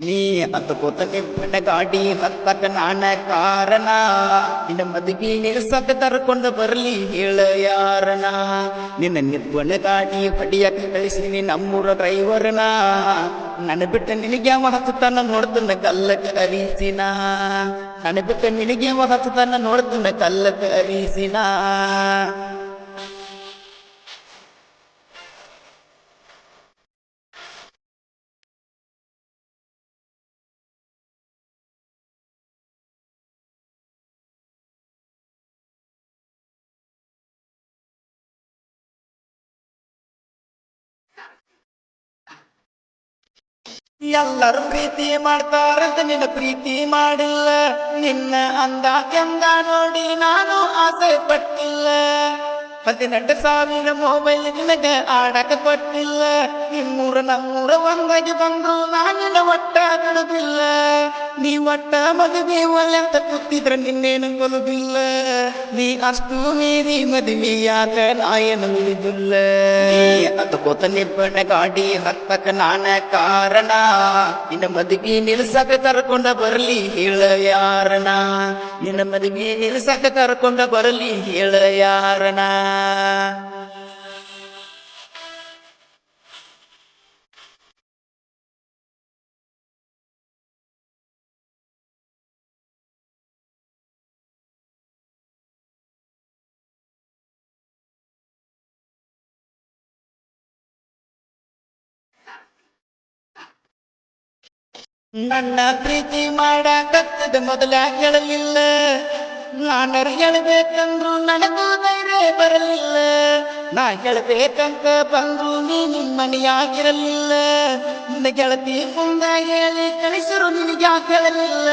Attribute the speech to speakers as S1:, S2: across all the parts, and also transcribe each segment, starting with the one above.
S1: ನೀ ಅಂತ ನಿಬ್ಬನ ಗಾಡಿ ಹತ್ತಕ ನಾನ ಕಾರಣ. ನಿನ್ನ ಮದುವೆ ನಿಲ್ಸಕ ಕರ್ಕೊಂಡು ಬರಲಿ ಹೇಳ ಯಾರನ. ನಿನ್ನ ನಿಬ್ಬನ ಗಾಡಿ ಹೊಡಿಯಕ ಕಳಿಸಿನಿ ನಮ್ಮೂರ ಡ್ರೈವರ್ನ. ನನ್ನ ಬಿಟ್ಟ ನಿನಗೆ ಯಾವ ಹತ್ತತನ ನೋಡ್ತನ ಕಲ್ಲ ಕರೀಸಿನ ನನ್ನ ಬಿಟ್ಟ ನಿನಗೆ ಅವ ಹತ್ತತನ ನೋಡ್ತನ ಕಲ್ಲ ಅರಿಸಿನ ಎಲ್ಲರೂ ಪ್ರೀತಿ ಮಾಡ್ತಾರಂತ ನಿನ್ನ ಪ್ರೀತಿ ಮಾಡಿಲ್ಲ. ನಿನ್ನ ಅಂದ ಕೆಂದ ನೋಡಿ ನಾನು ಆಸೆ ಪಟ್ಟಿಲ್ಲ ಹದಿನೆಂಟು ಸಾವಿರ ಮೊಬೈಲ್ ನಿನಗ ಆಡಕ ಕೊಟ್ಟಿಲ್ಲ ನಿಮ್ಮೂರ ನಮ್ಮೂರ ಒಂದಾಗಿ ಬಂದ್ರು ನಾನು ಒಟ್ಟ ಬಿಡುದಿಲ್ಲ ನೀ ಒಟ್ಟ ಮದುವೆ ಒಳ್ಳೆ ಅಂತ ಕೂತಿದ್ರೆ ನಿನ್ನೇನು ಕೊಲುದಿಲ್ಲ ನೀ ಅಷ್ಟು ಮೀರಿ ಮದುವೆ ಯಾಕ ನಾಯನು ಉಳಿದಿಲ್ಲ ಅದಕ್ಕೋತ ನಿಬ್ಬಣ ಗಾಡಿ ಹತ್ತಕ ನಾನ ಕಾರಣ ನಿನ್ನ ಮದುವೆ ನಿಲ್ಸಕ ಕರ್ಕೊಂಡ ಬರಲಿ ಹೇಳ ಯಾರನ ನಿನ್ನ ಮದುವೆ ನಿಲ್ಸಕ ಕರ್ಕೊಂಡ ಬರಲಿ ಹೇಳ ಯಾರನ ನನ್ನ ಪ್ರೀತಿ ಮಾಡಕತ್ತದ ಮೊದಲ ಹೇಳಲಿಲ್ಲ ನಾನರ ಹೇಳಬೇಕಂದ್ರು ನನಗೂ ಧೈರ್ಯ ಬರಲಿಲ್ಲ. ನಾ ಹೇಳಬೇಕಂತ ಬಂದ್ರು ನೀ ನಿಮ್ಮನೆಯಾಗಿರಲಿಲ್ಲ ನಿನ್ನ ಗೆಳತಿ ಮುಂದ ಹೇಳಿ ಕಳಿಸರು ನಿನಗೆ ಹೇಳಲಿಲ್ಲ.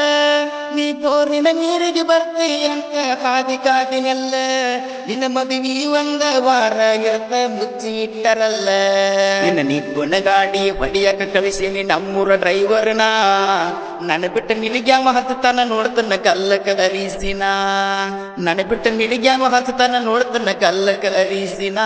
S1: ನೀ ತೋರಿನ ನೀರಿಗೆ ಬರ್ತಿ ಅಂತ ಕಾದಿ ಕಾದಿನೆಲ್ಲ ನಿನ್ನ ಮದುವೆ ಒಂದ ವಾರ ಇರ್ತ ಮುಚ್ಚಿ ಇಟ್ಟರಲ್ಲ ನಿನ್ನ ನಿಬ್ಬನ ಗಾಡಿ ಹೊಡಿಯಕ ಕಳಿಸಿನಿ ನಮ್ಮೂರ ಡ್ರೈವರ್ನ ನನ್ನ ಬಿಟ್ಟು ನಿನಗೆ ಅವ ಹತ್ತತನ ನೋಡ್ತನ ಕಲ್ಲಕ ಅರಿಸಿನ ನನ್ನ ಬಿಟ್ಟು ನಿನಗೆ ಅವ ಹತ್ತತನ ನೋಡ್ತನ ಕಲ್ಲಕ ಅರಿಸಿನ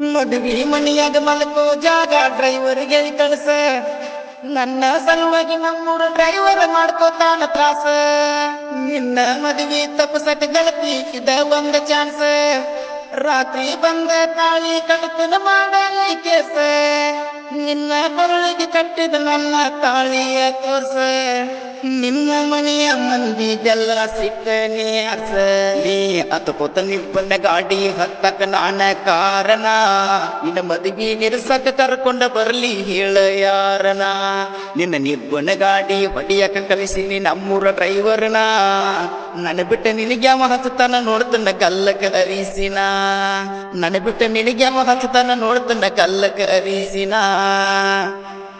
S1: ಮದುವೆ ಮನೆಯಾಗ ಮಲಕೋ ಜಾಗ, ಡ್ರೈವರ್ಗೆ ಕಳ್ಸ. ನನ್ನ ಸಲುವಾಗಿ ನಮ್ಮೂರ ಡ್ರೈವರ್ ಮಾಡ್ಕೋತಾನ ತ್ರಾಸ. ನಿನ್ನ ಮದುವೆ ತಪ್ಪಸಟ ಗಳತಿ ಇದ ಒಂದ ಚಾನ್ಸ್. ರಾತ್ರಿ ಬಂದ ತಾಳಿ ಕಡತನ ಮಾಡಲಿ ಕೇಸ. ನಿನ್ನ ಕೊರಳಿಗೆ ಕಟ್ಟಿದ ನನ್ನ ತಾಳಿಯ ತೋರ್ಸ. ನಿನ್ನ ಮನೆಯ ಮಂದಿ ಜಲ್ಲ ಸಿಕ್ಕನೆ ಅಸಲಿ ನೀ ಅತಕೋತ ನಿಬ್ಬನ ಗಾಡಿ ಹತ್ತಕ ನಾನ ಕಾರಣ. ನಿನ್ನ ಮದುವೆ ನಿರ್ಸಕ ಕರ್ಕೊಂಡ ಬರ್ಲಿ ಹೇಳ ಯಾರನ. ನಿನ್ನ ನಿಬ್ಬನ ಗಾಡಿ ಹೊಡಿಯಕ ಕಲಿಸಿನಿ ನಮ್ಮೂರ ಡ್ರೈವರ್ನ. ನನ್ನ ಬಿಟ್ಟ ನಿನಗೆ ಮಹತ್ತನ ನೋಡ್ತನ ಕಲ್ಲಕ ಅರಿಸಿನ ನನ್ನ ಬಿಟ್ಟ ನಿನಗೆ ಮಹತ್ತನ ನೋಡ್ತನ ಕಲ್ಲಕ ಅರಿಸಿನ